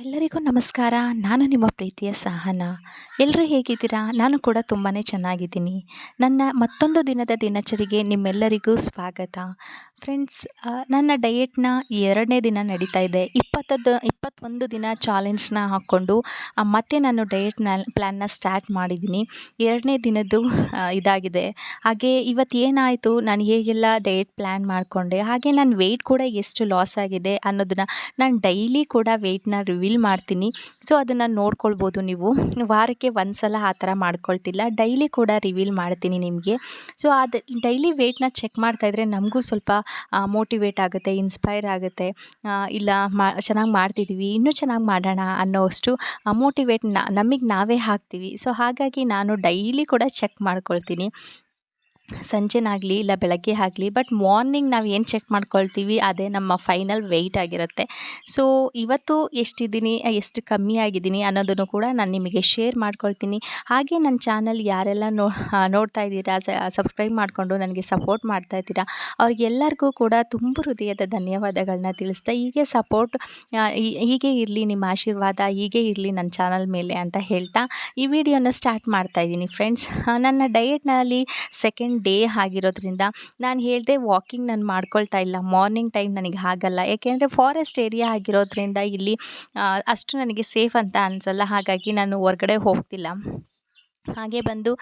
ಎಲ್ಲರಿಗೂ ನಮಸ್ಕಾರ. ನಾನು ನಿಮ್ಮ ಪ್ರೀತಿಯ ಸಹನ. ಎಲ್ಲರೂ ಹೇಗಿದ್ದೀರಾ? ನಾನು ಕೂಡ ತುಂಬಾ ಚೆನ್ನಾಗಿದ್ದೀನಿ. ನನ್ನ ಮತ್ತೊಂದು ದಿನದ ದಿನಚರಿಗೆ ನಿಮ್ಮೆಲ್ಲರಿಗೂ ಸ್ವಾಗತ. ಫ್ರೆಂಡ್ಸ್ ನನ್ನ ಡಯೆಟ್ನ ಎರಡನೇ ದಿನ ನಡೀತಾ ಇದೆ. ಇಪ್ಪತ್ತದ್ದು, ಇಪ್ಪತ್ತೊಂದು ದಿನ ಚಾಲೆಂಜ್ನ ಹಾಕ್ಕೊಂಡು ಮತ್ತೆ ನಾನು ಡಯೆಟ್ನ ಪ್ಲ್ಯಾನ್ನ ಸ್ಟಾರ್ಟ್ ಮಾಡಿದ್ದೀನಿ. ಎರಡನೇ ದಿನದ್ದು ಇದಾಗಿದೆ. ಹಾಗೆ ಇವತ್ತು ಏನಾಯಿತು? ನಾನು ಹೇಗೆಲ್ಲ ಡಯೆಟ್ ಪ್ಲ್ಯಾನ್ ಮಾಡಿಕೊಂಡೆ? ಹಾಗೆ ನನ್ನ ವೆಯ್ಟ್ ಕೂಡ ಎಷ್ಟು ಲಾಸ್ ಆಗಿದೆ ಅನ್ನೋದನ್ನ ನಾನು ಡೈಲಿ ಕೂಡ ವೆಯ್ಟ್ನ ರಿವೀಲ್ ಮಾಡ್ತೀನಿ. ಸೊ ಅದನ್ನು ನೋಡ್ಕೊಳ್ಬೋದು ನೀವು. ವಾರಕ್ಕೆ ಒಂದು ಸಲ ಆ ಥರ ಮಾಡ್ಕೊಳ್ತಿಲ್ಲ. ಡೈಲಿ ಕೂಡ ರಿವೀಲ್ ಮಾಡ್ತೀನಿ ನಿಮಗೆ. ಸೊ ಅದು ಡೈಲಿ ವೆಯ್ಟ್ನ ಚೆಕ್ ಮಾಡ್ತಾಯಿದ್ರೆ ನಮಗೂ ಸ್ವಲ್ಪ ಮೋಟಿವೇಟ್ ಆಗುತ್ತೆ, ಇನ್ಸ್ಪೈರ್ ಆಗುತ್ತೆ. ಇಲ್ಲ ಚೆನ್ನಾಗಿ ಮಾಡ್ತಿದ್ದೀವಿ ಇನ್ನೂ ಚೆನ್ನಾಗಿ ಮಾಡೋಣ ಅನ್ನೋವಷ್ಟು ಮೋಟಿವೇಟ್ ನಮಗೆ ನಾವೇ ಹಾಕ್ತೀವಿ. ಸೊ ಹಾಗಾಗಿ ನಾನು ಡೈಲಿ ಕೂಡ ಚೆಕ್ ಮಾಡ್ಕೊಳ್ತೀನಿ. ಸಂಜೆನಾಗಲಿ ಇಲ್ಲ ಬೆಳಗ್ಗೆ ಆಗಲಿ ಬಟ್ ಮಾರ್ನಿಂಗ್ ನಾವು ಏನು ಚೆಕ್ ಮಾಡ್ಕೊಳ್ತೀವಿ, ಅದೇ ನಮ್ಮ ಫೈನಲ್ ವೆಯ್ಟ್ ಆಗಿರುತ್ತೆ. ಸೊ ಇವತ್ತು ಎಷ್ಟಿದ್ದೀನಿ ಎಷ್ಟು ಕಮ್ಮಿ ಆಗಿದ್ದೀನಿ ಅನ್ನೋದನ್ನು ಕೂಡ ನಾನು ನಿಮಗೆ ಶೇರ್ ಮಾಡ್ಕೊಳ್ತೀನಿ. ಹಾಗೆ ನನ್ನ ಚಾನಲ್ ಯಾರೆಲ್ಲ ನೋ ನೋಡ್ತಾ ಇದ್ದೀರಾ ಸಬ್ಸ್ಕ್ರೈಬ್ ಮಾಡಿಕೊಂಡು ನನಗೆ ಸಪೋರ್ಟ್ ಮಾಡ್ತಾ ಇದ್ದೀರಾ, ಅವ್ರಿಗೆಲ್ಲರಿಗೂ ಕೂಡ ತುಂಬ ಹೃದಯದ ಧನ್ಯವಾದಗಳನ್ನ ತಿಳಿಸ್ತಾ, ಹೀಗೆ ಸಪೋರ್ಟ್ ಹೀಗೆ ಇರಲಿ ನಿಮ್ಮ ಆಶೀರ್ವಾದ, ಹೀಗೆ ಇರಲಿ ನನ್ನ ಚಾನಲ್ ಮೇಲೆ ಅಂತ ಹೇಳ್ತಾ ಈ ವಿಡಿಯೋನ ಸ್ಟಾರ್ಟ್ ಮಾಡ್ತಾ ಇದ್ದೀನಿ ಫ್ರೆಂಡ್ಸ್ ನನ್ನ ಡಯೆಟ್ನಲ್ಲಿ ಸೆಕೆಂಡ್ ಡೇ ಆಗಿರೋದ್ರಿಂದ ನಾನು ಹೇಳಿದೆ ವಾಕಿಂಗ್ ನಾನು ಮಾಡ್ಕೊಳ್ತಾ ಇಲ್ಲ. ಮಾರ್ನಿಂಗ್ ಟೈಮ್ ನನಗೆ ಆಗಲ್ಲ ಯಾಕೆಂದರೆ ಫಾರೆಸ್ಟ್ ಏರಿಯಾ ಆಗಿರೋದ್ರಿಂದ ಇಲ್ಲಿ ಅಷ್ಟು ನನಗೆ ಸೇಫ್ ಅಂತ ಅನಿಸಲ್ಲ. ಹಾಗಾಗಿ ನಾನು ಹೊರ್ಗಡೆ ಹೋಗ್ತಿಲ್ಲ. ಹಾಗೆ ಬಂದು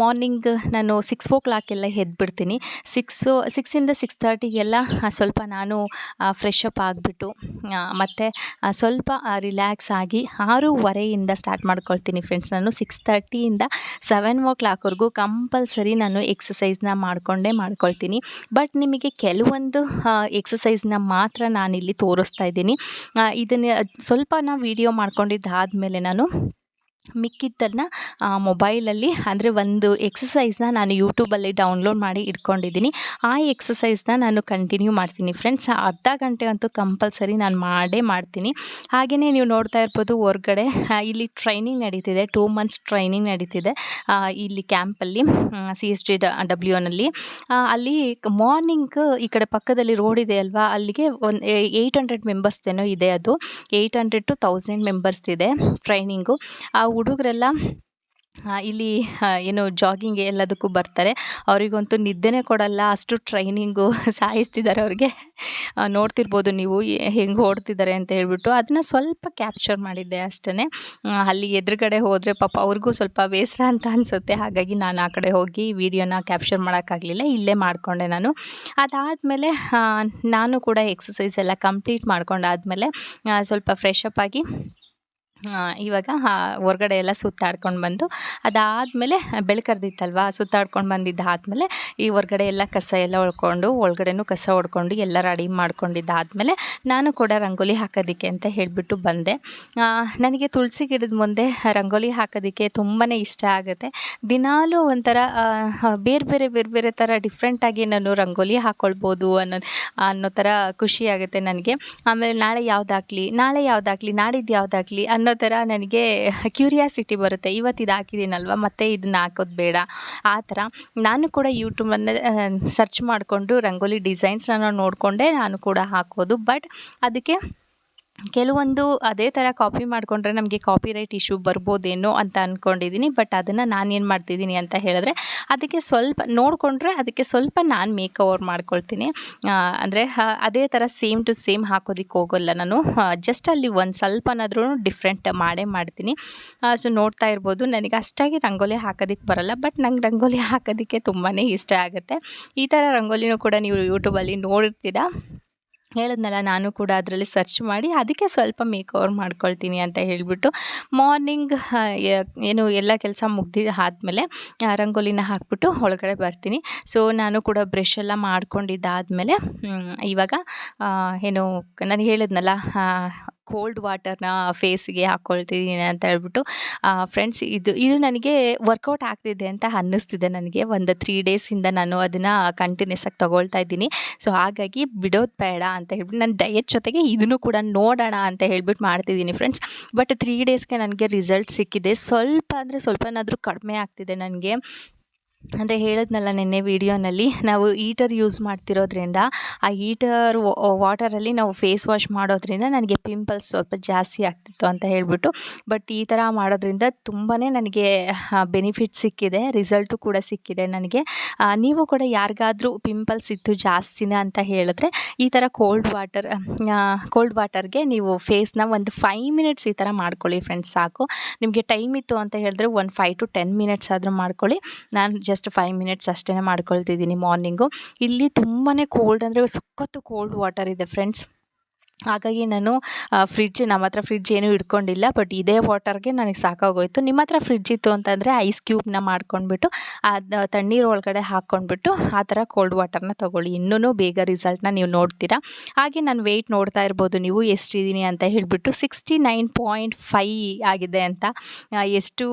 ಮಾರ್ನಿಂಗ್ ನಾನು ಸಿಕ್ಸ್ ಓ ಕ್ಲಾಕೆಲ್ಲ ಎದ್ಬಿಡ್ತೀನಿ. ಸಿಕ್ಸು ಸಿಕ್ಸಿಂದ ಸಿಕ್ಸ್ ತರ್ಟಿಗೆಲ್ಲ ಸ್ವಲ್ಪ ನಾನು ಫ್ರೆಶ್ ಅಪ್ ಆಗಿಬಿಟ್ಟು ಮತ್ತು ಸ್ವಲ್ಪ ರಿಲ್ಯಾಕ್ಸ್ ಆಗಿ ಆರೂವರೆಯಿಂದ ಸ್ಟಾರ್ಟ್ ಮಾಡ್ಕೊಳ್ತೀನಿ ಫ್ರೆಂಡ್ಸ್ ನಾನು ಸಿಕ್ಸ್ ತರ್ಟಿಯಿಂದ ಸೆವೆನ್ ಓ ಕ್ಲಾಕ್ವರೆಗೂ ಕಂಪಲ್ಸರಿ ನಾನು ಎಕ್ಸಸೈಸ್ನ ಮಾಡಿಕೊಂಡೇ ಮಾಡ್ಕೊಳ್ತೀನಿ. ಬಟ್ ನಿಮಗೆ ಕೆಲವೊಂದು ಎಕ್ಸಸೈಸ್ನ ಮಾತ್ರ ನಾನಿಲ್ಲಿ ತೋರಿಸ್ತಾ ಇದ್ದೀನಿ. ಇದನ್ನು ಸ್ವಲ್ಪ ನಾ ವೀಡಿಯೋ ಮಾಡ್ಕೊಂಡಿದ್ದಾದಮೇಲೆ ನಾನು ಮಿಕ್ಕಿದ್ದನ್ನು ಮೊಬೈಲಲ್ಲಿ ಅಂದರೆ ಒಂದು ಎಕ್ಸಸೈಸ್ನ ನಾನು ಯೂಟ್ಯೂಬಲ್ಲಿ ಡೌನ್ಲೋಡ್ ಮಾಡಿ ಇಟ್ಕೊಂಡಿದ್ದೀನಿ. ಆ ಎಕ್ಸಸೈಸ್ನ ನಾನು ಕಂಟಿನ್ಯೂ ಮಾಡ್ತೀನಿ. ಫ್ರೆಂಡ್ಸ್ ಅರ್ಧ ಗಂಟೆ ಅಂತೂ ಕಂಪಲ್ಸರಿ ನಾನು ಮಾಡೇ ಮಾಡ್ತೀನಿ. ಹಾಗೆಯೇ ನೀವು ನೋಡ್ತಾ ಇರ್ಬೋದು ಹೊರ್ಗಡೆ ಇಲ್ಲಿ ಟ್ರೈನಿಂಗ್ ನಡೀತಿದೆ. ಟೂ ಮಂತ್ಸ್ ಟ್ರೈನಿಂಗ್ ನಡೀತಿದೆ. ಇಲ್ಲಿ ಕ್ಯಾಂಪಲ್ಲಿ ಸಿ ಎಸ್ ಜಿ ಡಬ್ಲ್ಯೂ ಒನಲ್ಲಿ ಅಲ್ಲಿ ಮಾರ್ನಿಂಗ್ ಈ ಕಡೆ ಪಕ್ಕದಲ್ಲಿ ರೋಡ್ ಇದೆ ಅಲ್ವಾ? ಅಲ್ಲಿಗೆ ಒಂದು ಏಯ್ಟ್ ಹಂಡ್ರೆಡ್ ಮೆಂಬರ್ಸ್ದೇನೋ ಇದೆ ಅದು. Eight hundred to thousand members ಇದೆ ಟ್ರೈನಿಂಗು ಹುಡುಗರೆಲ್ಲ ಇಲ್ಲಿ ಏನು ಜಾಗಿಂಗ್ ಎಲ್ಲದಕ್ಕೂ ಬರ್ತಾರೆ. ಅವರಿಗಂತೂ ನಿದ್ದೆನೇ ಕೊಡಲ್ಲ, ಅಷ್ಟು ಟ್ರೈನಿಂಗು ಸಾಯಿಸ್ತಿದ್ದಾರೆ ಅವ್ರಿಗೆ. ನೋಡ್ತಿರ್ಬೋದು ನೀವು ಹೆಂಗೆ ಓಡ್ತಿದ್ದಾರೆ ಅಂತ ಹೇಳ್ಬಿಟ್ಟು. ಅದನ್ನು ಸ್ವಲ್ಪ ಕ್ಯಾಪ್ಚರ್ ಮಾಡಿದ್ದೆ ಅಷ್ಟೇ ಅಲ್ಲಿ ಎದುರುಗಡೆ ಹೋದರೆ ಪಾಪ ಅವ್ರಿಗೂ ಸ್ವಲ್ಪ ಬೇಸರ ಅಂತ ಅನಿಸುತ್ತೆ. ಹಾಗಾಗಿ ನಾನು ಆ ಕಡೆ ಹೋಗಿ ವೀಡಿಯೋನ ಕ್ಯಾಪ್ಚರ್ ಮಾಡೋಕ್ಕಾಗಲಿಲ್ಲ, ಇಲ್ಲೇ ಮಾಡಿಕೊಂಡೆ ನಾನು. ಅದಾದಮೇಲೆ ನಾನು ಕೂಡ ಎಕ್ಸಸೈಸ್ ಎಲ್ಲ ಕಂಪ್ಲೀಟ್ ಮಾಡ್ಕೊಂಡಾದಮೇಲೆ ಸ್ವಲ್ಪ ಫ್ರೆಶ್ ಆಗಿ ಇವಾಗ ಹೊರಗಡೆ ಎಲ್ಲ ಸುತ್ತಾಡ್ಕೊಂಡು ಬಂದು, ಅದಾದಮೇಲೆ ಬೆಳ್ಕರ್ದಿತ್ತಲ್ವ, ಸುತ್ತಾಡ್ಕೊಂಡು ಬಂದಿದ್ದಾದಮೇಲೆ ಈ ಹೊರ್ಗಡೆ ಎಲ್ಲ ಕಸ ಎಲ್ಲ ಒಳ್ಕೊಂಡು, ಒಳಗಡೆನೂ ಕಸ ಹೊಡ್ಕೊಂಡು ಎಲ್ಲ ರೆಡಿ ಮಾಡ್ಕೊಂಡಿದ್ದಾದಮೇಲೆ ನಾನು ಕೂಡ ರಂಗೋಲಿ ಹಾಕೋದಕ್ಕೆ ಅಂತ ಹೇಳಿಬಿಟ್ಟು ಬಂದೆ. ನನಗೆ ತುಳಸಿ ಗಿಡದ ಮುಂದೆ ರಂಗೋಲಿ ಹಾಕೋದಕ್ಕೆ ತುಂಬಾ ಇಷ್ಟ ಆಗುತ್ತೆ. ದಿನಾಲೂ ಒಂಥರ ಬೇರೆ ಬೇರೆ ಬೇರೆ ಬೇರೆ ಥರ ಡಿಫ್ರೆಂಟಾಗಿ ನಾನು ರಂಗೋಲಿ ಹಾಕ್ಕೊಳ್ಬೋದು ಅನ್ನೋದು, ಅನ್ನೋ ಥರ ಖುಷಿ ಆಗುತ್ತೆ ನನಗೆ. ಆಮೇಲೆ ನಾಳೆ ಯಾವುದಾಗಲಿ ನಾಳೆ ಯಾವುದಾಗಲಿ ನಾಡಿದ್ದು ಯಾವುದಾಗಲಿ ಅನ್ನೋ ಥರ ನನಗೆ ಕ್ಯೂರಿಯಾಸಿಟಿ ಬರುತ್ತೆ. ಇವತ್ತು ಇದು ಹಾಕಿದ್ದೀನಲ್ವ? ಮತ್ತೆ ಇದನ್ನ ಹಾಕೋದು ಬೇಡ. ಆ ಥರ. ನಾನು ಕೂಡ ಯೂಟ್ಯೂಬನ್ನು ಸರ್ಚ್ ಮಾಡಿಕೊಂಡು ರಂಗೋಲಿ ಡಿಸೈನ್ಸ್ನ ನೋಡಿಕೊಂಡೆ ನಾನು ಕೂಡ ಹಾಕೋದು. ಬಟ್ ಅದಕ್ಕೆ ಕೆಲವೊಂದು ಅದೇ ಥರ ಕಾಪಿ ಮಾಡಿಕೊಂಡ್ರೆ ನಮಗೆ ಕಾಪಿರೈಟ್ ಇಶ್ಯೂ ಬರ್ಬೋದೇನೋ ಅಂತ ಅಂದ್ಕೊಂಡಿದ್ದೀನಿ ಬಟ್ ಅದನ್ನು ನಾನೇನು ಮಾಡ್ತಿದ್ದೀನಿ ಅಂತ ಹೇಳಿದ್ರೆ, ಅದಕ್ಕೆ ಸ್ವಲ್ಪ ನೋಡಿಕೊಂಡ್ರೆ ಅದಕ್ಕೆ ಸ್ವಲ್ಪ ನಾನು ಮೇಕ್ ಓವರ್ ಮಾಡ್ಕೊಳ್ತೀನಿ ಅಂದರೆ ಅದೇ ಥರ ಸೇಮ್ ಟು ಸೇಮ್ ಹಾಕೋದಕ್ಕೆ ಹೋಗೋಲ್ಲ ನಾನು. ಜಸ್ಟ್ ಅಲ್ಲಿ ಒಂದು ಸ್ವಲ್ಪನಾದ್ರೂ ಡಿಫ್ರೆಂಟ್ ಮಾಡೇ ಮಾಡ್ತೀನಿ. ಸೊ ನೋಡ್ತಾ ಇರ್ಬೋದು. ನನಗೆ ಅಷ್ಟಾಗಿ ರಂಗೋಲಿ ಹಾಕೋದಕ್ಕೆ ಬರಲ್ಲ ಬಟ್ ನಂಗೆ ರಂಗೋಲಿ ಹಾಕೋದಕ್ಕೆ ತುಂಬಾ ಇಷ್ಟ ಆಗುತ್ತೆ. ಈ ಥರ ರಂಗೋಲಿನೂ ಕೂಡ ನೀವು ಯೂಟ್ಯೂಬಲ್ಲಿ ನೋಡಿರ್ತೀರಾ ಹೇಳಿದ್ನಲ್ಲ, ನಾನು ಕೂಡ ಅದರಲ್ಲಿ ಸರ್ಚ್ ಮಾಡಿ ಅದಕ್ಕೆ ಸ್ವಲ್ಪ ಮೇಕ್ ಓವರ್ ಮಾಡ್ಕೊಳ್ತೀನಿ ಅಂತ ಹೇಳಿಬಿಟ್ಟು ಮಾರ್ನಿಂಗ್ ಏನು ಎಲ್ಲ ಕೆಲಸ ಮುಗ್ದು, ಆದಮೇಲೆ ರಂಗೋಲಿನ ಹಾಕ್ಬಿಟ್ಟು ಒಳಗಡೆ ಬರ್ತೀನಿ. ಸೊ ನಾನು ಕೂಡ ಬ್ರಷ್ ಎಲ್ಲ ಮಾಡ್ಕೊಂಡಿದ್ದಾದಮೇಲೆ ಇವಾಗ ಏನು, ನಾನು ಹೇಳಿದ್ನಲ್ಲ ಕೋಲ್ಡ್ ವಾಟರ್ನ ಫೇಸಿಗೆ ಹಾಕ್ಕೊಳ್ತಿದ್ದೀನಿ ಅಂತ ಹೇಳ್ಬಿಟ್ಟು ಫ್ರೆಂಡ್ಸ್ ಇದು ಇದು ನನಗೆ ವರ್ಕೌಟ್ ಆಗ್ತಿದೆ ಅಂತ ಅನ್ನಿಸ್ತಿದೆ ನನಗೆ. ಒಂದು ತ್ರೀ ಡೇಸಿಂದ ನಾನು ಅದನ್ನು ಕಂಟಿನ್ಯೂಸ್ ಆಗಿ ತೊಗೊಳ್ತಾ ಇದ್ದೀನಿ. ಸೊ ಹಾಗಾಗಿ ಬಿಡೋದು ಬೇಡ ಅಂತ ಹೇಳ್ಬಿಟ್ಟು ನಾನು ಡಯಟ್ ಜೊತೆಗೆ ಇದನ್ನು ಕೂಡ ನೋಡೋಣ ಅಂತ ಹೇಳ್ಬಿಟ್ಟು ಮಾಡ್ತಿದ್ದೀನಿ ಫ್ರೆಂಡ್ಸ್ ಬಟ್ ತ್ರೀ ಡೇಸ್ಗೆ ನನಗೆ ರಿಸಲ್ಟ್ ಸಿಕ್ಕಿದೆ. ಸ್ವಲ್ಪ ಅಂದರೆ ಸ್ವಲ್ಪನಾದರೂ ಕಡಿಮೆ ಆಗ್ತಿದೆ ನನಗೆ. ಅಂದರೆ ಹೇಳಿದ್ನಲ್ಲ ನಿನ್ನೆ ವೀಡಿಯೋನಲ್ಲಿ, ನಾವು ಹೀಟರ್ ಯೂಸ್ ಮಾಡ್ತಿರೋದ್ರಿಂದ, ಆ ಹೀಟರ್ ವಾಟರಲ್ಲಿ ನಾವು ಫೇಸ್ ವಾಶ್ ಮಾಡೋದ್ರಿಂದ ನನಗೆ ಪಿಂಪಲ್ಸ್ ಸ್ವಲ್ಪ ಜಾಸ್ತಿ ಆಗ್ತಿತ್ತು ಅಂತ ಹೇಳಿಬಿಟ್ಟು ಬಟ್ ಈ ಥರ ಮಾಡೋದ್ರಿಂದ ತುಂಬಾ ನನಗೆ ಬೆನಿಫಿಟ್ ಸಿಕ್ಕಿದೆ ರಿಸಲ್ಟು ಕೂಡ ಸಿಕ್ಕಿದೆ ನನಗೆ. ನೀವು ಕೂಡ ಯಾರಿಗಾದರೂ ಪಿಂಪಲ್ಸ್ ಇತ್ತು ಜಾಸ್ತಿನ ಅಂತ ಹೇಳಿದ್ರೆ, ಈ ಥರ ಕೋಲ್ಡ್ ವಾಟರ್ ಕೋಲ್ಡ್ ವಾಟರ್ಗೆ ನೀವು ಫೇಸ್ನ ಒಂದು ಫೈವ್ ಮಿನಿಟ್ಸ್ ಈ ಥರ ಮಾಡ್ಕೊಳ್ಳಿ ಫ್ರೆಂಡ್ಸ್ ಸಾಕು. ನಿಮಗೆ ಟೈಮ್ ಇತ್ತು ಅಂತ ಹೇಳಿದ್ರೆ ಒಂದು ಫೈವ್ ಟು ಟೆನ್ ಮಿನಿಟ್ಸ್ ಆದರೂ ಮಾಡ್ಕೊಳ್ಳಿ. ನಾನು ಜಸ್ಟ್ ಫೈವ್ ಮಿನಿಟ್ಸ್ ಅಷ್ಟೇ ಮಾಡ್ಕೊಳ್ತಿದ್ದೀನಿ ಮಾರ್ನಿಂಗು ಇಲ್ಲಿ ತುಂಬಾ ಕೋಲ್ಡ್ ಅಂದರೆ ಸಖತ್ತು ಕೋಲ್ಡ್ ವಾಟರ್ ಇದೆ ಫ್ರೆಂಡ್ಸ್ ಹಾಗಾಗಿ ನಾನು ಫ್ರಿಡ್ಜ್ ನಮ್ಮ ಹತ್ರ ಫ್ರಿಜ್ ಏನೂ ಇಟ್ಕೊಂಡಿಲ್ಲ ಬಟ್ ಇದೇ ವಾಟರ್ಗೆ ನನಗೆ ಸಾಕಾಗೋಯ್ತು. ನಿಮ್ಮ ಹತ್ರ ಫ್ರಿಡ್ಜ್ ಇತ್ತು ಅಂತಂದರೆ ಐಸ್ ಕ್ಯೂಬ್ನ ಮಾಡ್ಕೊಂಡ್ಬಿಟ್ಟು ಅದು ತಣ್ಣೀರು ಒಳಗಡೆ ಹಾಕ್ಕೊಂಡ್ಬಿಟ್ಟು ಆ ಥರ ಕೋಲ್ಡ್ ವಾಟರ್ನ ತೊಗೊಳ್ಳಿ. ಇನ್ನೂ ಬೇಗ ರಿಸಲ್ಟ್ನ ನೀವು ನೋಡ್ತೀರಾ. ಹಾಗೆ ನಾನು ವೆಯ್ಟ್ ನೋಡ್ತಾ ಇರ್ಬೋದು ನೀವು ಎಷ್ಟಿದ್ದೀನಿ ಅಂತ ಹೇಳಿಬಿಟ್ಟು ಸಿಕ್ಸ್ಟಿ ಆಗಿದೆ ಅಂತ. ಎಷ್ಟು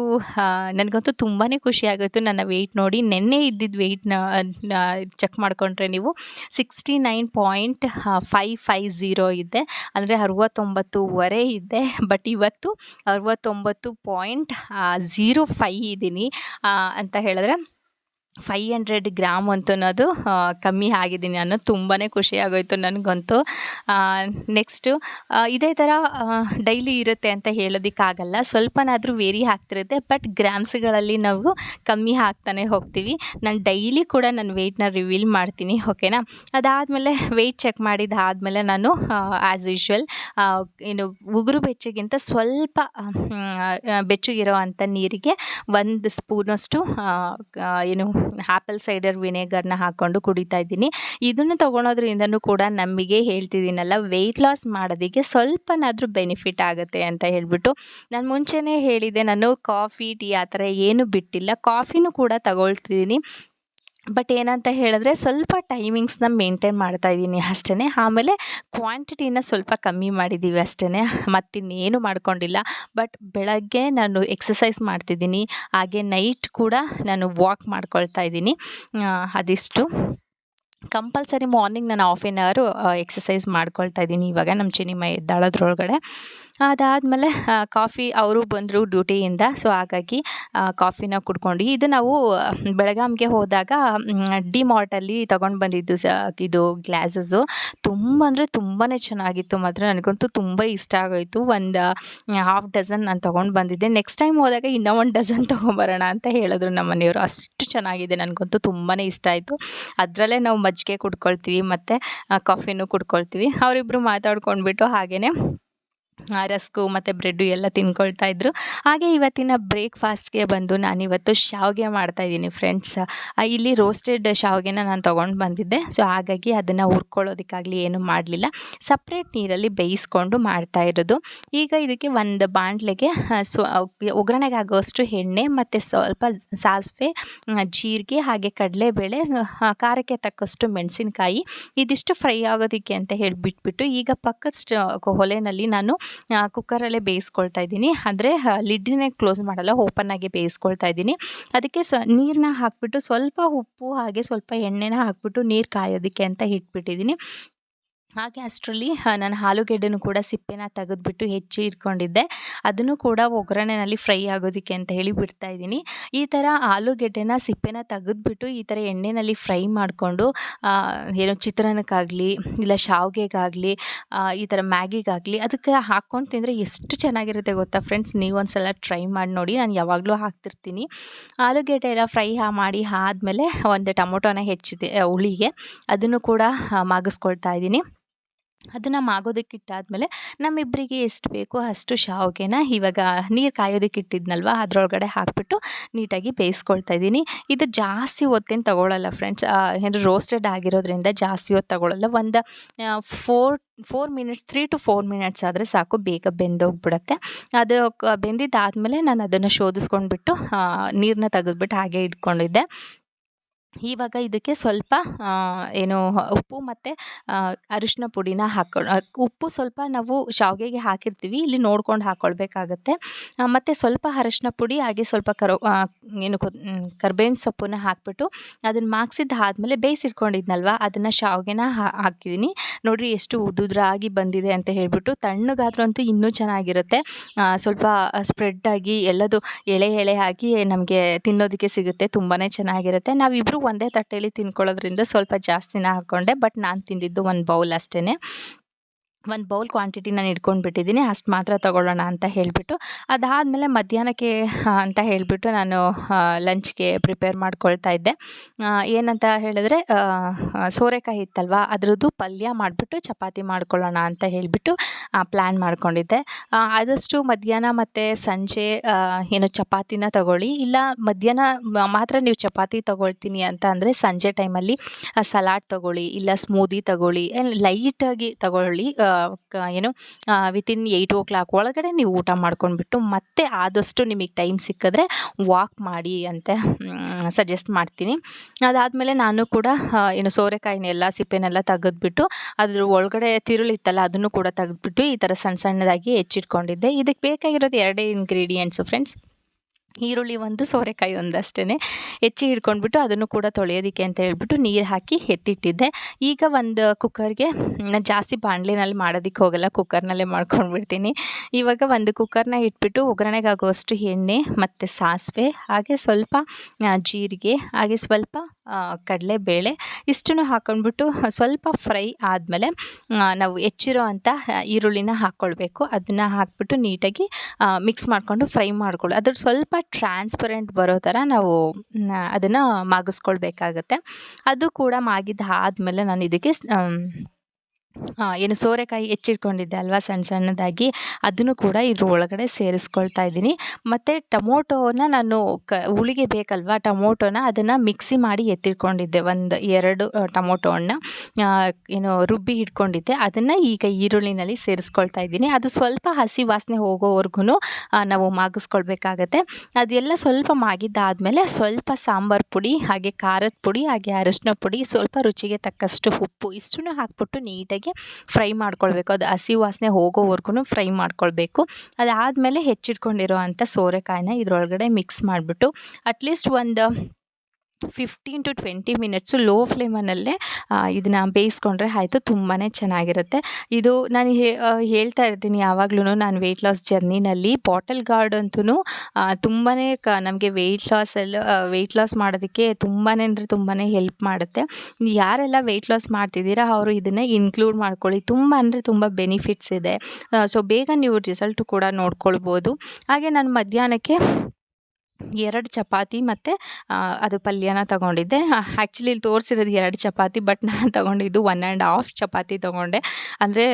ನನಗಂತೂ ತುಂಬಾ ಖುಷಿ ಆಗೋಯ್ತು ನನ್ನ ವೆಯ್ಟ್ ನೋಡಿ. ನೆನ್ನೆ ಇದ್ದಿದ್ದು ವೆಯ್ಟ್ನ ಚೆಕ್ ಮಾಡಿಕೊಂಡ್ರೆ ನೀವು sixty nine point five five zero ಇದೆ. ಅಂದರೆ ಅರವತ್ತೊಂಬತ್ತುವರೆ ಇದೆ. ಬಟ್ ಇವತ್ತು ಅರವತ್ತೊಂಬತ್ತು ಪಾಯಿಂಟ್ ಝೀರೋ ಫೈ ಇದ್ದೀನಿ ಅಂತ ಹೇಳಿದ್ರೆ ಫೈ ಹಂಡ್ರೆಡ್ ಗ್ರಾಮ್ ಅಂತೂ ಅನ್ನೋದು ಕಮ್ಮಿ ಆಗಿದ್ದೀನಿ ಅನ್ನೋದು ತುಂಬಾ ಖುಷಿ ಆಗೋಯಿತು ನನಗಂತೂ. ನೆಕ್ಸ್ಟು ಇದೇ ಥರ ಡೈಲಿ ಇರುತ್ತೆ ಅಂತ ಹೇಳೋದಕ್ಕಾಗಲ್ಲ. ಸ್ವಲ್ಪನಾದರೂ ವೇರಿ ಆಗ್ತಿರುತ್ತೆ ಬಟ್ ಗ್ರಾಮ್ಸ್ಗಳಲ್ಲಿ ನಾವು ಕಮ್ಮಿ ಆಗ್ತಾನೆ ಹೋಗ್ತೀವಿ. ನಾನು ಡೈಲಿ ಕೂಡ ನನ್ನ ವೆಯ್ಟ್ನ ರಿವೀಲ್ ಮಾಡ್ತೀನಿ ಓಕೆನಾ ಅದಾದಮೇಲೆ ವೆಯ್ಟ್ ಚೆಕ್ ಮಾಡಿದ್ದಾದಮೇಲೆ ನಾನು ಆ್ಯಸ್ ಯೂಶ್ವಲ್ ಏನು ಉಗುರು ಬೆಚ್ಚಗಿಂತ ಸ್ವಲ್ಪ ಬೆಚ್ಚಗಿರೋ ಅಂಥ ನೀರಿಗೆ ಒಂದು ಸ್ಪೂನಷ್ಟು ಏನು ಆ್ಯಪಲ್ ಸೈಡರ್ ವಿನೆಗರ್ನ ಹಾಕ್ಕೊಂಡು ಕುಡಿತಾ ಇದ್ದೀನಿ. ಇದನ್ನು ತೊಗೊಳೋದ್ರಿಂದನೂ ಕೂಡ ನಮಗೆ ಹೇಳ್ತಿದ್ದೀನಲ್ಲ ವೆಯ್ಟ್ ಲಾಸ್ ಮಾಡೋದಕ್ಕೆ ಸ್ವಲ್ಪನಾದರೂ ಬೆನಿಫಿಟ್ ಆಗುತ್ತೆ ಅಂತ ಹೇಳಿಬಿಟ್ಟು ನಾನು ಮುಂಚೆನೇ ಹೇಳಿದೆ ನಾನು ಕಾಫಿ ಟೀ ಆ ಥರ ಏನು ಬಿಟ್ಟಿಲ್ಲ. ಕಾಫಿನೂ ಕೂಡ ತಗೊಳ್ತಿದ್ದೀನಿ. ಬಟ್ ಏನಂತ ಹೇಳಿದ್ರೆ ಸ್ವಲ್ಪ ಟೈಮಿಂಗ್ಸ್ನ ಮೇಂಟೈನ್ ಮಾಡ್ತಾ ಇದ್ದೀನಿ ಅಷ್ಟೇ ಆಮೇಲೆ ಕ್ವಾಂಟಿಟಿನ ಸ್ವಲ್ಪ ಕಮ್ಮಿ ಮಾಡಿದ್ದೀವಿ ಅಷ್ಟೇ ಮತ್ತಿನ್ನೇನು ಮಾಡ್ಕೊಂಡಿಲ್ಲ. ಬಟ್ ಬೆಳಗ್ಗೆ ನಾನು ಎಕ್ಸಸೈಸ್ ಮಾಡ್ತಿದ್ದೀನಿ. ಹಾಗೆ ನೈಟ್ ಕೂಡ ನಾನು ವಾಕ್ ಮಾಡ್ಕೊಳ್ತಾ ಇದ್ದೀನಿ. ಅದಿಷ್ಟು. ಕಂಪಲ್ಸರಿ ಮಾರ್ನಿಂಗ್ ನಾನು ಹಾಫ್ ಎನ್ ಅವರು ಎಕ್ಸಸೈಸ್ ಮಾಡ್ಕೊಳ್ತಾ ಇದ್ದೀನಿ ಇವಾಗ ನಮ್ಮ ಚಿನಿಮ ಎದ್ದಾಳೋದ್ರೊಳಗಡೆ. ಅದಾದಮೇಲೆ ಕಾಫಿ ಅವರು ಬಂದರು ಡ್ಯೂಟಿಯಿಂದ. ಸೊ ಹಾಗಾಗಿ ಕಾಫಿನ ಕುಡ್ಕೊಂಡು, ಇದು ನಾವು ಬೆಳಗಾಮ್ಗೆ ಹೋದಾಗ ಡಿ ಮಾರ್ಟಲ್ಲಿ ತೊಗೊಂಡು ಬಂದಿದ್ದು ಸ, ಇದು ಗ್ಲಾಸಸ್ಸು. ತುಂಬ ಅಂದರೆ ತುಂಬಾ ಚೆನ್ನಾಗಿತ್ತು. ಮಾತ್ರ ನನಗಂತೂ ತುಂಬ ಇಷ್ಟ ಆಗೋಯಿತು. ಒಂದು ಹಾಫ್ ಡಜನ್ ನಾನು ತೊಗೊಂಡು ಬಂದಿದ್ದೆ. ನೆಕ್ಸ್ಟ್ ಟೈಮ್ ಹೋದಾಗ ಇನ್ನೂ ಒಂದು ಡಜನ್ ತೊಗೊಂಬರೋಣ ಅಂತ ಹೇಳಿದ್ರು ನಮ್ಮ ಮನೆಯವರು. ಅಷ್ಟು ಚೆನ್ನಾಗಿದೆ. ನನಗಂತೂ ತುಂಬಾ ಇಷ್ಟ ಆಯಿತು. ಅದರಲ್ಲೇ ನಾವು ಮಜ್ಜಿಗೆ ಕುಡ್ಕೊಳ್ತೀವಿ, ಮತ್ತು ಕಾಫಿನೂ ಕುಡ್ಕೊಳ್ತೀವಿ. ಅವರಿಬ್ಬರು ಮಾತಾಡ್ಕೊಂಡ್ಬಿಟ್ಟು ಹಾಗೆಯೇ ರಸ್ಕು ಮತ್ತು ಬ್ರೆಡ್ಡು ಎಲ್ಲ ತಿನ್ಕೊಳ್ತಾ ಇದ್ರು. ಹಾಗೆ ಇವತ್ತಿನ ಬ್ರೇಕ್ಫಾಸ್ಟ್ಗೆ ಬಂದು ನಾನು ಇವತ್ತು ಶಾವಿಗೆ ಮಾಡ್ತಾಯಿದ್ದೀನಿ ಫ್ರೆಂಡ್ಸ್. ಇಲ್ಲಿ ರೋಸ್ಟೆಡ್ ಶಾವಿಗೆನ ನಾನು ತೊಗೊಂಡು ಬಂದಿದ್ದೆ. ಸೊ, ಹಾಗಾಗಿ ಅದನ್ನು ಹುರ್ಕೊಳ್ಳೋದಕ್ಕಾಗಲಿ ಏನೂ ಮಾಡಲಿಲ್ಲ. ಸಪ್ರೇಟ್ ನೀರಲ್ಲಿ ಬೇಯಿಸ್ಕೊಂಡು ಮಾಡ್ತಾ ಇರೋದು. ಈಗ ಇದಕ್ಕೆ ಒಂದು ಬಾಣಲೆಗೆ ಸ್ವ ಒಗ್ಗರಣೆಗೆ ಆಗೋಷ್ಟು ಎಣ್ಣೆ ಮತ್ತು ಸ್ವಲ್ಪ ಸಾಸಿವೆ ಜೀರಿಗೆ ಹಾಗೆ ಕಡಲೆಬೇಳೆ ಖಾರಕ್ಕೆ ತಕ್ಕಷ್ಟು ಮೆಣಸಿನ್ಕಾಯಿ, ಇದಿಷ್ಟು ಫ್ರೈ ಆಗೋದಕ್ಕೆ ಅಂತ ಹೇಳಿಬಿಟ್ಬಿಟ್ಟು ಈಗ ಪಕ್ಕದ ಸ್ಟ ಒಲೆಯಲ್ಲಿ ನಾನು ಕುಕ್ಕರಲ್ಲೇ ಬೇಯಿಸ್ಕೊಳ್ತಾ ಇದ್ದೀನಿ. ಅಂದರೆ ಲಿಡ್ಡಿನೇ ಕ್ಲೋಸ್ ಮಾಡಲ್ಲ ಓಪನ್ನಾಗಿ ಬೇಯಿಸ್ಕೊಳ್ತಾ ಇದ್ದೀನಿ. ಅದಕ್ಕೆ ಸ್ವ ನೀರನ್ನ ಹಾಕಿಬಿಟ್ಟು ಸ್ವಲ್ಪ ಉಪ್ಪು ಹಾಗೆ ಸ್ವಲ್ಪ ಎಣ್ಣೆನ ಹಾಕಿಬಿಟ್ಟು ನೀರು ಕಾಯೋದಕ್ಕೆ ಅಂತ ಇಟ್ಬಿಟ್ಟಿದ್ದೀನಿ. ಹಾಗೆ ಅಷ್ಟರಲ್ಲಿ ನಾನು ಆಲೂಗೆಡ್ಡೆನೂ ಕೂಡ ಸಿಪ್ಪೆನ ತೆಗೆದ್ಬಿಟ್ಟು ಹೆಚ್ಚಿ ಇಟ್ಕೊಂಡಿದ್ದೆ. ಅದನ್ನು ಕೂಡ ಒಗ್ಗರಣೆನಲ್ಲಿ ಫ್ರೈ ಆಗೋದಕ್ಕೆ ಅಂತ ಹೇಳಿ ಬಿಡ್ತಾ ಇದ್ದೀನಿ. ಈ ಥರ ಆಲೂಗೆಡ್ಡೆನ ಸಿಪ್ಪೆನ ತೆಗೆದ್ಬಿಟ್ಟು ಈ ಥರ ಎಣ್ಣೆಯಲ್ಲಿ ಫ್ರೈ ಮಾಡಿಕೊಂಡು ಏನೋ ಚಿತ್ರಾನ್ನಕ್ಕಾಗಲಿ, ಇಲ್ಲ ಶಾವಿಗೆಗಾಗಲಿ ಈ ಥರ ಮ್ಯಾಗಿಗಾಗಲಿ, ಅದಕ್ಕೆ ಹಾಕ್ಕೊಂಡು ತಿಂದರೆ ಎಷ್ಟು ಚೆನ್ನಾಗಿರುತ್ತೆ ಗೊತ್ತಾ ಫ್ರೆಂಡ್ಸ್? ನೀವು ಒಂದ್ಸಲ ಟ್ರೈ ಮಾಡಿ ನೋಡಿ. ನಾನು ಯಾವಾಗಲೂ ಹಾಕ್ತಿರ್ತೀನಿ. ಆಲೂಗೆಡ್ಡೆ ಎಲ್ಲ ಫ್ರೈ ಮಾಡಿ ಆದಮೇಲೆ ಒಂದು ಟೊಮೊಟೊನ ಹೆಚ್ಚಿದೆ ಉಳಿಗೆ ಅದನ್ನು ಕೂಡ ಮಾಗಿಸ್ಕೊಳ್ತಾ ಇದ್ದೀನಿ. ಅದನ್ನು ಮಾಗೋದಕ್ಕೆ ಇಟ್ಟಾದಮೇಲೆ ನಮ್ಮಿಬ್ಬರಿಗೆ ಎಷ್ಟು ಬೇಕೋ ಅಷ್ಟು ಶಾವಿಗೆನ ಇವಾಗ ನೀರು ಕಾಯೋದಕ್ಕೆ ಇಟ್ಟಿದ್ನಲ್ವ, ಅದರೊಳಗಡೆ ಹಾಕಿಬಿಟ್ಟು ನೀಟಾಗಿ ಬೇಯಿಸ್ಕೊಳ್ತಾ ಇದ್ದೀನಿ. ಇದು ಜಾಸ್ತಿ ಹೊತ್ತೇನು ತಗೊಳ್ಳಲ್ಲ ಫ್ರೆಂಡ್ಸ್ ಏನಾದ್ರು ರೋಸ್ಟೆಡ್ ಆಗಿರೋದ್ರಿಂದ ಜಾಸ್ತಿ ಹೊತ್ತು ತಗೊಳ್ಳಲ್ಲ ಒಂದು four four minutes three to four minutes ಆದರೆ ಸಾಕು, ಬೇಗ ಬೆಂದೋಗ್ಬಿಡುತ್ತೆ. ಅದು ಬೆಂದಿದ್ದಾದಮೇಲೆ ನಾನು ಅದನ್ನು ಶೋಧಿಸ್ಕೊಂಡ್ಬಿಟ್ಟು ನೀರನ್ನ ತೆಗೆದ್ಬಿಟ್ಟು ಹಾಗೆ ಇಟ್ಕೊಂಡಿದ್ದೆ. ಇವಾಗ ಇದಕ್ಕೆ ಸ್ವಲ್ಪ ಏನು ಉಪ್ಪು ಮತ್ತು ಅರಿಶಿನ ಪುಡಿನ ಹಾಕ್ಕೊಂಡು ಉಪ್ಪು ಸ್ವಲ್ಪ ನಾವು ಶಾವಿಗೆಗೆ ಹಾಕಿರ್ತೀವಿ, ಇಲ್ಲಿ ನೋಡ್ಕೊಂಡು ಹಾಕ್ಕೊಳ್ಬೇಕಾಗತ್ತೆ ಮತ್ತು ಸ್ವಲ್ಪ ಅರಿಶಿನ ಪುಡಿ, ಹಾಗೆ ಸ್ವಲ್ಪ ಕರ ಏನು ಕರ್ಬೇವಿನ ಸೊಪ್ಪನ್ನು ಹಾಕಿಬಿಟ್ಟು ಅದನ್ನು ಮಾಕ್ಸಿದ್ದು ಆದಮೇಲೆ ಬೇಯಿಸಿಟ್ಕೊಂಡಿದ್ನಲ್ವ, ಅದನ್ನು ಶಾವಿಗೆನ ಹಾಕಿದ್ದೀನಿ ನೋಡಿರಿ ಎಷ್ಟು ಉದುದ್ರಾಗಿ ಬಂದಿದೆ ಅಂತ ಹೇಳಿಬಿಟ್ಟು ತಣ್ಣಗಾದ್ರಂತೂ ಇನ್ನೂ ಚೆನ್ನಾಗಿರುತ್ತೆ. ಸ್ವಲ್ಪ ಸ್ಪ್ರೆಡ್ ಆಗಿ ಎಲ್ಲದು ಎಳೆ ಎಳೆ ಆಗಿ ನಮಗೆ ತಿನ್ನೋದಕ್ಕೆ ಸಿಗುತ್ತೆ ತುಂಬಾ ಚೆನ್ನಾಗಿರುತ್ತೆ. ನಾವಿಬ್ಬರು ಒಂದೇ ತಟ್ಟೆಯಲ್ಲಿ ತಿನ್ಕೊಳ್ಳೋದ್ರಿಂದ ಸ್ವಲ್ಪ ಜಾಸ್ತಿನೇ ಹಾಕ್ಕೊಂಡೆ ಬಟ್ ನಾನು ತಿಂದಿದ್ದು ಒಂದು ಬೌಲ್ ಅಷ್ಟೇ ಒಂದು ಬೌಲ್ ಕ್ವಾಂಟಿಟಿ ನಾನು ಇಟ್ಕೊಂಡು ಬಿಟ್ಟಿದ್ದೀನಿ ಅಷ್ಟು ಮಾತ್ರ ತೊಗೊಳ್ಳೋಣ ಅಂತ ಹೇಳಿಬಿಟ್ಟು, ಅದಾದಮೇಲೆ ಮಧ್ಯಾಹ್ನಕ್ಕೆ ಅಂತ ಹೇಳಿಬಿಟ್ಟು ನಾನು ಲಂಚ್ಗೆ ಪ್ರಿಪೇರ್ ಮಾಡ್ಕೊಳ್ತಾ ಇದ್ದೆ. ಏನಂತ ಹೇಳಿದ್ರೆ ಸೋರೆಕಾಯಿ ಇತ್ತಲ್ವ, ಅದರದ್ದು ಪಲ್ಯ ಮಾಡಿಬಿಟ್ಟು ಚಪಾತಿ ಮಾಡ್ಕೊಳ್ಳೋಣ ಅಂತ ಹೇಳಿಬಿಟ್ಟು ಪ್ಲ್ಯಾನ್ ಮಾಡ್ಕೊಂಡಿದ್ದೆ. ಆದಷ್ಟು ಮಧ್ಯಾಹ್ನ ಮತ್ತು ಸಂಜೆ ಏನು ಚಪಾತಿನ ತಗೊಳ್ಳಿ, ಇಲ್ಲ ಮಧ್ಯಾಹ್ನ ಮಾತ್ರ ನೀವು ಚಪಾತಿ ತೊಗೊಳ್ತೀನಿ ಅಂತ ಅಂದರೆ ಸಂಜೆ ಟೈಮಲ್ಲಿ ಸಲಾಡ್ ತೊಗೊಳ್ಳಿ, ಇಲ್ಲ ಸ್ಮೂದಿ ತೊಗೊಳ್ಳಿ ಲೈಟಾಗಿ ತಗೊಳ್ಳಿ ಏನು ವಿತಿನ್ ಏಯ್ಟ್ ಓ ಕ್ಲಾಕ್ ಒಳಗಡೆ ನೀವು ಊಟ ಮಾಡ್ಕೊಂಡ್ಬಿಟ್ಟು ಮತ್ತೆ ಆದಷ್ಟು ನಿಮಗೆ ಟೈಮ್ ಸಿಕ್ಕಿದ್ರೆ ವಾಕ್ ಮಾಡಿ ಅಂತ ಸಜೆಸ್ಟ್ ಮಾಡ್ತೀನಿ. ಅದಾದಮೇಲೆ ನಾನು ಕೂಡ ಏನು ಸೋರೆಕಾಯಿನೆಲ್ಲ, ಸಿಪ್ಪೆನೆಲ್ಲ ತೆಗೆದ್ಬಿಟ್ಟು ಅದ್ರ ಒಳಗಡೆ ತಿರುಳಿತ್ತಲ್ಲ ಅದನ್ನು ಕೂಡ ತೆಗೆದ್ಬಿಟ್ಟು ಈ ಥರ ಸಣ್ಣ ಸಣ್ಣದಾಗಿ ಹೆಚ್ಚಿಟ್ಕೊಂಡಿದ್ದೆ. ಇದಕ್ಕೆ ಬೇಕಾಗಿರೋದು ಎರಡೇ ಇಂಗ್ರೀಡಿಯೆಂಟ್ಸು ಫ್ರೆಂಡ್ಸ್ ಈರುಳ್ಳಿ ಒಂದು, ಸೋರೆಕಾಯಿ ಒಂದಷ್ಟೇ ಹೆಚ್ಚಿ ಹಿಡ್ಕೊಂಡ್ಬಿಟ್ಟು ಅದನ್ನು ಕೂಡ ತೊಳೆಯೋದಕ್ಕೆ ಅಂತ ಹೇಳ್ಬಿಟ್ಟು ನೀರು ಹಾಕಿ ಎತ್ತಿಟ್ಟಿದ್ದೆ. ಈಗ ಒಂದು ಕುಕ್ಕರ್ಗೆ ನಾನು ಜಾಸ್ತಿ ಬಾಣಲಿನಲ್ಲಿ ಮಾಡೋದಕ್ಕೆ ಹೋಗಲ್ಲ, ಕುಕ್ಕರ್ನಲ್ಲೇ ಮಾಡ್ಕೊಂಡ್ಬಿಡ್ತೀನಿ. ಇವಾಗ ಒಂದು ಕುಕ್ಕರ್ನ ಇಟ್ಬಿಟ್ಟು ಒಗ್ಗರಣೆಗಾಗುವಷ್ಟು ಎಣ್ಣೆ ಮತ್ತು ಸಾಸಿವೆ, ಹಾಗೆ ಸ್ವಲ್ಪ ಜೀರಿಗೆ, ಹಾಗೆ ಸ್ವಲ್ಪ ಕಡಲೆಬೇಳೆ ಇಷ್ಟನ್ನು ಹಾಕೊಂಡ್ಬಿಟ್ಟು ಸ್ವಲ್ಪ ಫ್ರೈ ಆದಮೇಲೆ ನಾವು ಹೆಚ್ಚಿರೋ ಅಂಥ ಈರುಳ್ಳಿನ ಹಾಕ್ಕೊಳ್ಬೇಕು ಅದನ್ನು ಹಾಕ್ಬಿಟ್ಟು ನೀಟಾಗಿ ಮಿಕ್ಸ್ ಮಾಡಿಕೊಂಡು ಫ್ರೈ ಮಾಡ್ಕೊಳ್ಳಿ ಅದ್ರ ಸ್ವಲ್ಪ ಟ್ರಾನ್ಸ್ಪರೆಂಟ್ ಬರೋ ಥರ ನಾವು ಅದನ್ನು ಮಾಗಿಸ್ಕೊಳ್ಬೇಕಾಗತ್ತೆ. ಅದು ಕೂಡ ಮಾಗಿದ್ದು ಆದಮೇಲೆ ನಾನು ಇದಕ್ಕೆ ಏನು ಸೋರೆಕಾಯಿ ಹೆಚ್ಚಿಟ್ಕೊಂಡಿದ್ದೆ ಅಲ್ವಾ ಸಣ್ಣ ಸಣ್ಣದಾಗಿ, ಅದನ್ನು ಕೂಡ ಇದ್ರ ಒಳಗಡೆ ಸೇರಿಸ್ಕೊಳ್ತಾ ಇದ್ದೀನಿ. ಮತ್ತು ಟೊಮೊಟೋನ ನಾನು ಕ, ಹುಳಿಗೆ ಬೇಕಲ್ವಾ ಟೊಮೊಟೋನ ಅದನ್ನು ಮಿಕ್ಸಿ ಮಾಡಿ ಎತ್ತಿಟ್ಕೊಂಡಿದ್ದೆ. ಒಂದು ಎರಡು ಟೊಮೊಟೊ ಹಣ್ಣು ಏನು ರುಬ್ಬಿ ಇಟ್ಕೊಂಡಿದ್ದೆ. ಅದನ್ನು ಈಗ ಈರುಳ್ಳಿನಲ್ಲಿ ಸೇರಿಸ್ಕೊಳ್ತಾ ಇದ್ದೀನಿ. ಅದು ಸ್ವಲ್ಪ ಹಸಿ ವಾಸನೆ ಹೋಗೋವರೆಗೂ ನಾವು ಮಾಗಿಸ್ಕೊಳ್ಬೇಕಾಗತ್ತೆ. ಅದೆಲ್ಲ ಸ್ವಲ್ಪ ಮಾಗಿದ್ದಾದಮೇಲೆ ಸ್ವಲ್ಪ ಸಾಂಬಾರು ಪುಡಿ, ಹಾಗೆ ಖಾರದ ಪುಡಿ, ಹಾಗೆ ಅರಶಿನ ಪುಡಿ, ಸ್ವಲ್ಪ ರುಚಿಗೆ ತಕ್ಕಷ್ಟು ಉಪ್ಪು, ಇಷ್ಟನ್ನು ಹಾಕ್ಬಿಟ್ಟು ನೀಟಾಗಿ ಫ್ರೈ ಮಾಡ್ಕೊಳ್ಬೇಕು. ಅದು ಹಸಿ ವಾಸನೆ ಹೋಗೋವರೆಗೂ ಫ್ರೈ ಮಾಡ್ಕೊಳ್ಬೇಕು. ಅದಾದಮೇಲೆ ಹೆಚ್ಚಿಟ್ಕೊಂಡಿರೋ ಅಂಥ ಸೋರೆಕಾಯಿನ ಇದರೊಳಗಡೆ ಮಿಕ್ಸ್ ಮಾಡಿಬಿಟ್ಟು, ಅಟ್ಲೀಸ್ಟ್ ಒಂದು fifteen to twenty minutes low ಫ್ಲೇಮನಲ್ಲೇ ಇದನ್ನು ಬೇಯಿಸ್ಕೊಂಡ್ರೆ ಆಯಿತು ತುಂಬಾ ಚೆನ್ನಾಗಿರುತ್ತೆ. ಇದು ನಾನು ಹೇಳ್ತಾ ಇರ್ತೀನಿ ಯಾವಾಗ್ಲೂ ನಾನು ವೆಯ್ಟ್ ಲಾಸ್ ಜರ್ನಿನಲ್ಲಿ ಬಾಟಲ್ ಗಾರ್ಡ್ ಅಂತೂ ತುಂಬಾ ಕ, ನಮಗೆ ವೆಯ್ಟ್ ಲಾಸಲ್ಲಿ ವೆಯ್ಟ್ ಲಾಸ್ ಮಾಡೋದಕ್ಕೆ ತುಂಬಾ ಅಂದರೆ ತುಂಬಾ ಹೆಲ್ಪ್ ಮಾಡುತ್ತೆ. ಯಾರೆಲ್ಲ ವೆಯ್ಟ್ ಲಾಸ್ ಮಾಡ್ತಿದ್ದೀರಾ, ಅವರು ಇದನ್ನೇ ಇನ್ಕ್ಲೂಡ್ ಮಾಡ್ಕೊಳ್ಳಿ. ತುಂಬ ಅಂದರೆ ತುಂಬ ಬೆನಿಫಿಟ್ಸ್ ಇದೆ. ಸೊ ಬೇಗ ನೀವು ರಿಸಲ್ಟು ಕೂಡ ನೋಡ್ಕೊಳ್ಬೋದು. ಹಾಗೆ ನಾನು ಮಧ್ಯಾಹ್ನಕ್ಕೆ ಎರಡು ಚಪಾತಿ ಮತ್ತು ಅದು ಪಲ್ಯನ ತೊಗೊಂಡಿದ್ದೆ. ಆ್ಯಕ್ಚುಲಿ ಇಲ್ಲಿ ತೋರಿಸಿರೋದು ಎರಡು ಚಪಾತಿ ಬಟ್ ನಾನು ತೊಗೊಂಡಿದ್ದು ಒನ್ ಆ್ಯಂಡ್ ಹಾಫ್ ಚಪಾತಿ ತೊಗೊಂಡೆ. ಅಂದರೆ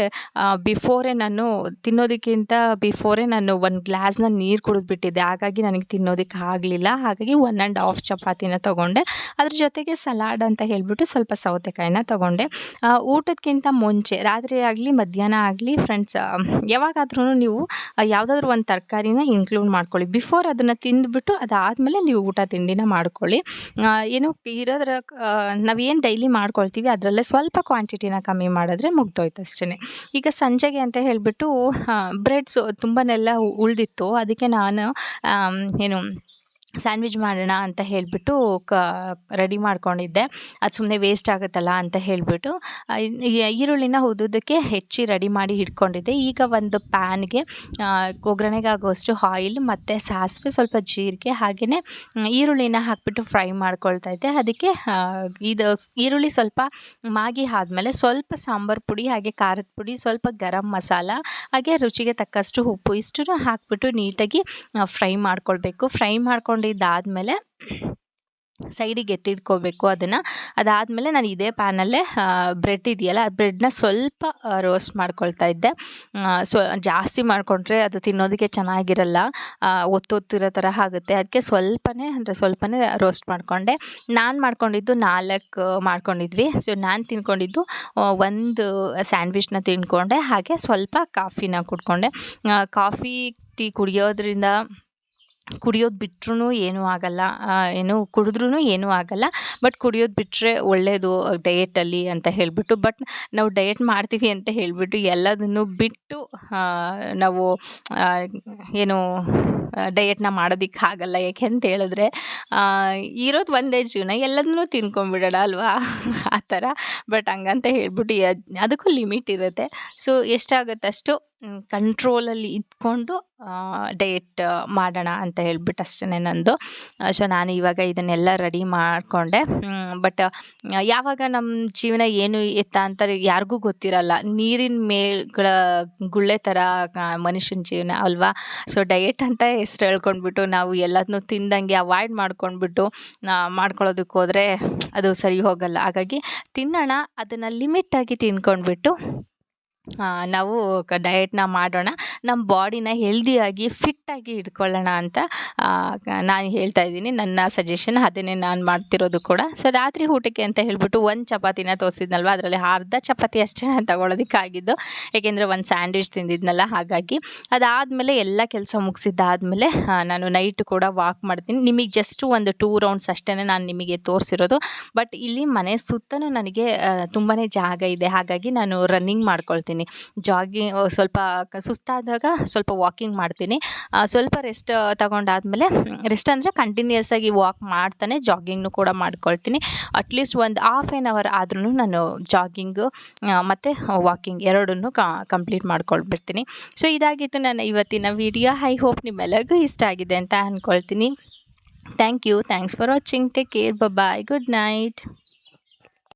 ಬಿಫೋರೇ ನಾನು ತಿನ್ನೋದಕ್ಕಿಂತ ಬಿಫೋರೇ ನಾನು ಒಂದು ಗ್ಲಾಸ್ನ ನೀರು ಕುಡಿದ್ಬಿಟ್ಟಿದ್ದೆ ಹಾಗಾಗಿ ನನಗೆ ತಿನ್ನೋದಕ್ಕೆ ಆಗಲಿಲ್ಲ. ಹಾಗಾಗಿ ಒನ್ ಆ್ಯಂಡ್ ಹಾಫ್ ಚಪಾತಿನ ತೊಗೊಂಡೆ. ಅದ್ರ ಜೊತೆಗೆ ಸಲಾಡ್ ಅಂತ ಹೇಳಿಬಿಟ್ಟು ಸ್ವಲ್ಪ ಸೌತೆಕಾಯಿನ ತೊಗೊಂಡೆ. ಊಟಕ್ಕಿಂತ ಮುಂಚೆ, ರಾತ್ರಿ ಆಗಲಿ, ಮಧ್ಯಾಹ್ನ ಆಗಲಿ ಫ್ರೆಂಡ್ಸ್ ಯಾವಾಗಾದ್ರೂ ನೀವು ಯಾವುದಾದ್ರೂ ಒಂದು ತರಕಾರಿನ ಇನ್ಕ್ಲೂಡ್ ಮಾಡ್ಕೊಳ್ಳಿ. ಬಿಫೋರ್ ಅದನ್ನು ತಿಂದುಬಿಟ್ಟು ಅದಾದಮೇಲೆ ನೀವು ಊಟ ತಿಂಡಿನ ಮಾಡ್ಕೊಳ್ಳಿ. ಏನು ಇರೋದ್ರ ನಾವೇನು ಡೈಲಿ ಮಾಡ್ಕೊಳ್ತೀವಿ, ಅದರಲ್ಲೇ ಸ್ವಲ್ಪ ಕ್ವಾಂಟಿಟಿನ ಕಮ್ಮಿ ಮಾಡಿದ್ರೆ ಮುಗ್ದೋಯ್ತು ಅಷ್ಟೇ ಈಗ ಸಂಜೆಗೆ ಅಂತ ಹೇಳಿಬಿಟ್ಟು ಬ್ರೆಡ್ಸು ತುಂಬನೆಲ್ಲ ಉಳಿದಿತ್ತು. ಅದಕ್ಕೆ ನಾನು ಏನು ಸ್ಯಾಂಡ್ವಿಚ್ ಮಾಡೋಣ ಅಂತ ಹೇಳಿಬಿಟ್ಟು ಕ, ರೆಡಿ ಮಾಡ್ಕೊಂಡಿದ್ದೆ. ಅದು ಸುಮ್ಮನೆ ವೇಸ್ಟ್ ಆಗುತ್ತಲ್ಲ ಅಂತ ಹೇಳಿಬಿಟ್ಟು ಈರುಳ್ಳಿನ ಹುದುದಕ್ಕೆ ಹೆಚ್ಚಿ ರೆಡಿ ಮಾಡಿ ಇಟ್ಕೊಂಡಿದ್ದೆ. ಈಗ ಒಂದು ಪ್ಯಾನ್ಗೆ ಒಗ್ಗರಣೆಗಾಗೋಷ್ಟು ಆಯಿಲ್ ಮತ್ತು ಸಾಸಿವೆ, ಸ್ವಲ್ಪ ಜೀರಿಗೆ ಹಾಗೆಯೇ ಈರುಳ್ಳಿನ ಹಾಕಿಬಿಟ್ಟು ಫ್ರೈ ಮಾಡ್ಕೊಳ್ತಾ ಇದ್ದೆ. ಅದಕ್ಕೆ ಇದು ಈರುಳ್ಳಿ ಸ್ವಲ್ಪ ಮಾಗಿ ಆದಮೇಲೆ ಸ್ವಲ್ಪ ಸಾಂಬಾರು ಪುಡಿ, ಹಾಗೆ ಖಾರದ ಪುಡಿ, ಸ್ವಲ್ಪ ಗರಂ ಮಸಾಲ, ಹಾಗೆ ರುಚಿಗೆ ತಕ್ಕಷ್ಟು ಉಪ್ಪು ಇಷ್ಟು ಹಾಕಿಬಿಟ್ಟು ನೀಟಾಗಿ ಫ್ರೈ ಮಾಡ್ಕೊಳ್ಬೇಕು. ಫ್ರೈ ಮಾಡ್ಕೊಂಡು ಇದಾದಮೇಲೆ ಸೈಡಿಗೆ ಎತ್ತಿಟ್ಕೋಬೇಕು ಅದನ್ನು. ಅದಾದಮೇಲೆ ನಾನು ಇದೇ ಪ್ಯಾನಲ್ಲೇ ಬ್ರೆಡ್ ಇದೆಯಲ್ಲ ಆ ಬ್ರೆಡ್ನ ಸ್ವಲ್ಪ ರೋಸ್ಟ್ ಮಾಡ್ಕೊಳ್ತಾ ಇದ್ದೆ. ಸೊ, ಜಾಸ್ತಿ ಮಾಡಿಕೊಂಡ್ರೆ ಅದು ತಿನ್ನೋದಕ್ಕೆ ಚೆನ್ನಾಗಿರಲ್ಲ. ಒತ್ತೊತ್ತಿರೋ ಥರ ಆಗುತ್ತೆ. ಅದಕ್ಕೆ ಸ್ವಲ್ಪನೇ, ಅಂದರೆ ಸ್ವಲ್ಪನೇ ರೋಸ್ಟ್ ಮಾಡಿಕೊಂಡೆ. ನಾನು ಮಾಡ್ಕೊಂಡಿದ್ದು ನಾಲ್ಕು ಮಾಡ್ಕೊಂಡಿದ್ವಿ. ಸೊ ನಾನು ತಿನ್ಕೊಂಡಿದ್ದು ಒಂದು ಸ್ಯಾಂಡ್ವಿಚ್ನ ತಿನ್ಕೊಂಡೆ. ಹಾಗೆ ಸ್ವಲ್ಪ ಕಾಫಿನ ಕುಡ್ಕೊಂಡೆ. ಕಾಫಿ ಟೀ ಕುಡಿಯೋದ್ರಿಂದ ಕುಡಿಯೋದು ಬಿಟ್ರೂ ಏನೂ ಆಗಲ್ಲ. ಏನು ಕುಡಿದ್ರೂ ಏನೂ ಆಗಲ್ಲ. ಬಟ್ ಕುಡಿಯೋದು ಬಿಟ್ಟರೆ ಒಳ್ಳೆಯದು ಡಯೆಟಲ್ಲಿ ಅಂತ ಹೇಳಿಬಿಟ್ಟು, ಬಟ್ ನಾವು ಡಯೆಟ್ ಮಾಡ್ತೀವಿ ಅಂತ ಹೇಳಿಬಿಟ್ಟು ಎಲ್ಲದನ್ನು ಬಿಟ್ಟು ನಾವು ಏನು ಡಯೆಟ್ನ ಮಾಡೋದಕ್ಕಾಗಲ್ಲ ಯಾಕೆ ಅಂತ ಹೇಳಿದ್ರೆ ಇರೋದು ಒಂದೇ ಜೀವನ, ಎಲ್ಲದನ್ನೂ ತಿನ್ಕೊಂಡ್ಬಿಡೋಣ ಅಲ್ವಾ? ಆ ಥರ. ಬಟ್ ಹಂಗಂತ ಹೇಳ್ಬಿಟ್ಟು ಅದಕ್ಕೂ ಲಿಮಿಟ್ ಇರುತ್ತೆ. ಸೊ, ಎಷ್ಟಾಗುತ್ತೆ ಅಷ್ಟು ಕಂಟ್ರೋಲಲ್ಲಿ ಇದ್ಕೊಂಡು ಡಯೆಟ್ ಮಾಡೋಣ ಅಂತ ಹೇಳ್ಬಿಟ್ಟು ಅಷ್ಟೇ ನಂದು. ಸೊ, ನಾನು ಇವಾಗ ಇದನ್ನೆಲ್ಲ ರೆಡಿ ಮಾಡಿಕೊಂಡೆ. ಬಟ್ ಯಾವಾಗ ನಮ್ಮ ಜೀವನ ಏನು ಎತ್ತ ಅಂತ ಯಾರಿಗೂ ಗೊತ್ತಿರಲ್ಲ. ನೀರಿನ ಮೇಲ್ಗಳ ಗುಳ್ಳೆ ಥರ ಮನುಷ್ಯನ ಜೀವನ ಅಲ್ವಾ? ಸೊ ಡಯೆಟ್ ಅಂತ ಹೆಸ್ರು ಹೇಳ್ಕೊಂಡ್ಬಿಟ್ಟು ನಾವು ಎಲ್ಲದನ್ನೂ ತಿಂದಂಗೆ ಅವಾಯ್ಡ್ ಮಾಡ್ಕೊಂಡ್ಬಿಟ್ಟು ಮಾಡ್ಕೊಳ್ಳೋದಕ್ಕೆ ಹೋದರೆ ಅದು ಸರಿ ಹೋಗಲ್ಲ. ಹಾಗಾಗಿ ತಿನ್ನೋಣ, ಅದನ್ನು ಲಿಮಿಟ್ಟಾಗಿ ತಿನ್ಕೊಂಡ್ಬಿಟ್ಟು ನಾವು ಕ ಡಯೆಟ್ನ ಮಾಡೋಣ. ನಮ್ಮ ಬಾಡಿನ ಹೆಲ್ದಿಯಾಗಿ ಫಿಟ್ಟಾಗಿ ಇಟ್ಕೊಳ್ಳೋಣ ಅಂತ ನಾನು ಹೇಳ್ತಾ ಇದ್ದೀನಿ. ನನ್ನ ಸಜೆಷನ್ ಅದನ್ನೇ ನಾನು ಮಾಡ್ತಿರೋದು ಕೂಡ. ಸೊ ರಾತ್ರಿ ಊಟಕ್ಕೆ ಅಂತ ಹೇಳಿಬಿಟ್ಟು ಒಂದು ಚಪಾತಿನ ತೋರಿಸಿದ್ನಲ್ವ? ಅದರಲ್ಲಿ ಅರ್ಧ ಚಪಾತಿ ಅಷ್ಟೇ ನಾನು ತಗೊಳ್ಳೋದಕ್ಕಾಗಿದ್ದು ಏಕೆಂದರೆ ಒಂದು ಸ್ಯಾಂಡ್ವಿಚ್ ತಿಂದಿದ್ನಲ್ಲ, ಹಾಗಾಗಿ. ಅದಾದಮೇಲೆ ಎಲ್ಲ ಕೆಲಸ ಮುಗಿಸಿದ್ದಾದಮೇಲೆ ನಾನು ನೈಟ್ ಕೂಡ ವಾಕ್ ಮಾಡ್ತೀನಿ. ನಿಮಗೆ ಜಸ್ಟ್ ಒಂದು ಟೂ ರೌಂಡ್ಸ್ ಅಷ್ಟೇ ನಾನು ನಿಮಗೆ ತೋರಿಸಿರೋದು. ಬಟ್ ಇಲ್ಲಿ ಮನೆ ಸುತ್ತಲೂ ನನಗೆ ತುಂಬಾ ಜಾಗ ಇದೆ. ಹಾಗಾಗಿ ನಾನು ರನ್ನಿಂಗ್ ಮಾಡ್ಕೊಳ್ತೀನಿ. ಜಾಗಿಂಗ್ ಸ್ವಲ್ಪ ಸುಸ್ತಾದಾಗ ಸ್ವಲ್ಪ ವಾಕಿಂಗ್ ಮಾಡ್ತೀನಿ. ಸ್ವಲ್ಪ ರೆಸ್ಟ್ ತಗೊಂಡಾದಮೇಲೆ ರೆಸ್ಟ್ ಅಂದರೆ ಕಂಟಿನ್ಯೂಸ್ ಆಗಿ ವಾಕ್ ಮಾಡ್ತಾನೆ ಜಾಗಿಂಗ್ನು ಕೂಡ ಮಾಡ್ಕೊಳ್ತೀನಿ. ಅಟ್ಲೀಸ್ಟ್ ಒಂದು ಹಾಫ್ ಆ್ಯನ್ ಅವರ್ ಆದ್ರೂ ನಾನು ಜಾಗಿಂಗು ಮತ್ತು ವಾಕಿಂಗ್ ಎರಡನ್ನೂ ಕಂಪ್ಲೀಟ್ ಮಾಡ್ಕೊಳ್ಬಿಡ್ತೀನಿ. ಸೊ ಇದಾಗಿತ್ತು ನನ್ನ ಇವತ್ತಿನ ವಿಡಿಯೋ ಐ ಹೋಪ್ ನಿಮ್ಮೆಲ್ಲರಿಗೂ ಇಷ್ಟ ಆಗಿದೆ ಅಂತ ಅಂದ್ಕೊಳ್ತೀನಿ thank you thanks for watching take care bye good night